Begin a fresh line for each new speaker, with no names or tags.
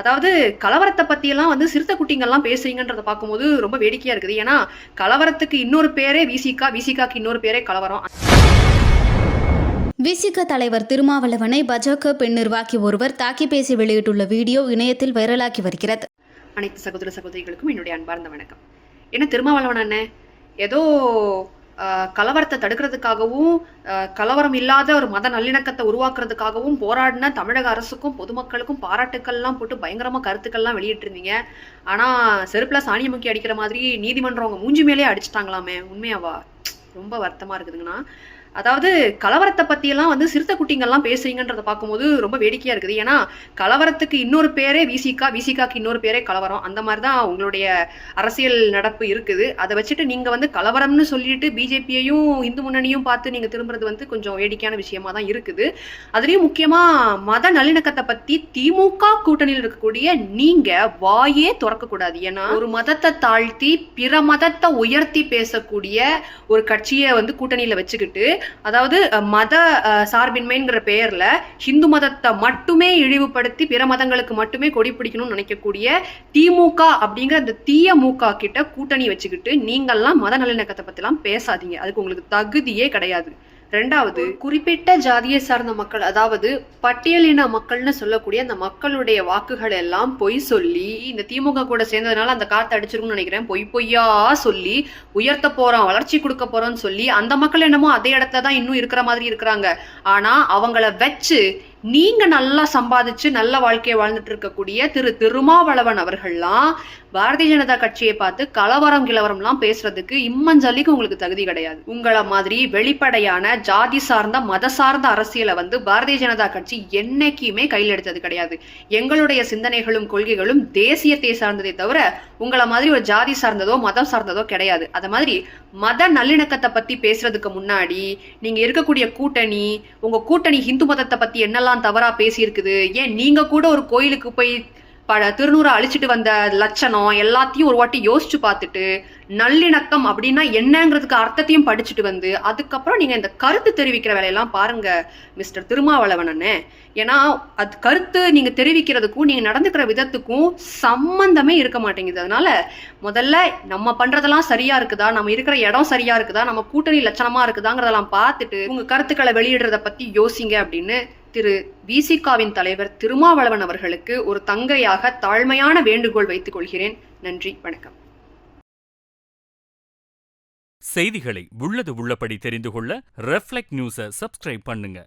அதாவது கலவரத்தை பத்தியெல்லாம் வந்து சிறுத்தை குட்டிங்கெல்லாம் பேசுறீங்கன்றத பார்க்கும்போது ரொம்ப வேடிக்கையா இருக்குது. ஏன்னா கலவரத்துக்கு இன்னொரு பேரே விசிகா விசிகாக்கு இன்னொரு பேரே கலவரம்.
விசிக தலைவர் திருமாவளவனை பாஜக பெண் நிர்வாகி ஒருவர் தாக்கி பேசி வெளியிட்டுள்ள வீடியோ இணையத்தில் வைரலாகி வருகிறது.
அனைத்து சகோதர சகோதரிகளுக்கும் என்னுடைய அன்பார்ந்த வணக்கம். என்ன திருமாவளவன் அண்ணே? ஏதோ கலவரத்தை தடுக்கிறதுக்காகவும் கலவரம் இல்லாத ஒரு மத நல்லிணக்கத்தை உருவாக்குறதுக்காகவும் போராடின தமிழக அரசுக்கும் பொதுமக்களுக்கும் பாராட்டுக்கள்லாம் போட்டு பயங்கரமாக கருத்துக்கள்லாம் வெளியிட்டிருந்தீங்க. ஆனால் செருப்பில் சாணியை முக்கி அடிக்கிற மாதிரி நீதிமன்றம் அவங்க மூஞ்சி மேலே அடிச்சிட்டாங்களாமே உண்மையாவா? ரொம்ப வருத்தமாக இருக்குதுங்கண்ணா. அதாவது கலவரத்தை பற்றியெல்லாம் வந்து சிறுத்தை குட்டிங்கெல்லாம் பேசுறீங்கன்றதை பார்க்கும்போது ரொம்ப வேடிக்கையாக இருக்குது. ஏன்னா கலவரத்துக்கு இன்னொரு பேரே விசிகா விசிகாக்கு இன்னொரு பேரே கலவரம். அந்த மாதிரி தான் உங்களுடைய அரசியல் நடப்பு இருக்குது. அதை வச்சுட்டு நீங்கள் வந்து கலவரம்னு சொல்லிட்டு பிஜேபியையும் இந்து முன்னணியும் பார்த்து நீங்கள் திரும்புறது வந்து கொஞ்சம் வேடிக்கையான விஷயமா தான் இருக்குது. அதுலேயும் முக்கியமாக மத நல்லிணக்கத்தை பற்றி திமுக கூட்டணியில் இருக்கக்கூடிய நீங்கள் வாயே திறக்கக்கூடாது. ஏன்னா ஒரு மதத்தை தாழ்த்தி பிற மதத்தை உயர்த்தி பேசக்கூடிய ஒரு கட்சியை வந்து கூட்டணியில் வச்சுக்கிட்டு அதாவது மத சார்பின்மைங்கிற பெயர்ல ஹிந்து மதத்தை மட்டுமே இழிவுபடுத்தி பிற மதங்களுக்கு மட்டுமே கொடி பிடிக்கணும்னு நினைக்கக்கூடிய திமுக அப்படிங்கிற அந்த தீய மூக கிட்ட கூட்டணி வச்சுக்கிட்டு நீங்கள்லாம் மத நல்லிணக்கத்தை பத்திலாம் பேசாதீங்க. அதுக்கு உங்களுக்கு தகுதியே கிடையாது. ரெண்டாவது குறிப்பிட்ட ஜாதியை சார்ந்த மக்கள் அதாவது பட்டியலின மக்கள்னு சொல்லக்கூடிய அந்த மக்களுடைய வாக்குகள் எல்லாம் பொய் சொல்லி இந்த திமுக கூட சேர்ந்ததுனால அந்த காத்து அடிச்சிருக்கும்னு நினைக்கிறேன். பொய் பொய்யா சொல்லி உயர்த்த போறோம் வளர்ச்சி கொடுக்க போறோம்னு சொல்லி அந்த மக்கள் என்னமோ அதே இடத்துல தான் இன்னும் இருக்கிற மாதிரி இருக்கிறாங்க. ஆனா அவங்கள வச்சு நீங்க நல்லா சம்பாதிச்சு நல்ல வாழ்க்கையை வாழ்ந்துட்டு இருக்கக்கூடிய திரு திருமாவளவன் அவர்கள்லாம் பாரதிய ஜனதா கட்சியை பார்த்து கலவரம் கிளவரம்லாம் பேசுறதுக்கு இம்மஞ்சலிக்கு உங்களுக்கு தகுதி கிடையாது. உங்களை மாதிரி வெளிப்படையான ஜாதி சார்ந்த மத சார்ந்த அரசியலை வந்து பாரதிய ஜனதா கட்சி என்னைக்குமே கையில் எடுத்தது கிடையாது. எங்களுடைய சிந்தனைகளும் கொள்கைகளும் தேசியத்தை சார்ந்ததே தவிர உங்களை மாதிரி ஒரு ஜாதி சார்ந்ததோ மதம் சார்ந்ததோ கிடையாது. அத மாதிரி மத நல்லிணக்கத்தை பத்தி பேசுறதுக்கு முன்னாடி நீங்க இருக்கக்கூடிய கூட்டணி உங்க கூட்டணி ஹிந்து மதத்தை பத்தி என்னெல்லாம் தவறா பேசியிருக்குது. ஏன் நீங்க கூட ஒரு கோயிலுக்கு போய் பல திருநூறை அழிச்சிட்டு வந்த லட்சணம் எல்லாத்தையும் ஒரு வாட்டி யோசிச்சு பார்த்துட்டு நல்லிணக்கம் அப்படின்னா என்னங்கிறதுக்கு அர்த்தத்தையும் படிச்சுட்டு வந்து அதுக்கப்புறம் நீங்கள் இந்த கருத்து தெரிவிக்கிற வேலையெல்லாம் பாருங்க மிஸ்டர் திருமாவளவனே ஏன்னா அது கருத்து நீங்கள் தெரிவிக்கிறதுக்கும் நீங்கள் நடந்துக்கிற விதத்துக்கும் சம்மந்தமே இருக்க மாட்டேங்குது. அதனால முதல்ல நம்ம பண்ணுறதெல்லாம் சரியா இருக்குதா? நம்ம இருக்கிற இடம் சரியா இருக்குதா? நம்ம கூட்டணி லட்சணமா இருக்குதாங்கிறதெல்லாம் பார்த்துட்டு உங்கள் கருத்துக்களை வெளியிடுறத பற்றி யோசிங்க அப்படின்னு திரு விசிகாவின் தலைவர் திருமாவளவன் அவர்களுக்கு ஒரு தங்கையாக தாழ்மையான வேண்டுகோள் வைத்துக் கொள்கிறேன். நன்றி வணக்கம்.
செய்திகளை உள்ளது உள்ளபடி தெரிந்து கொள்ள ரெஃப்ளெக்ட் நியூஸை சப்ஸ்கிரைப் பண்ணுங்க.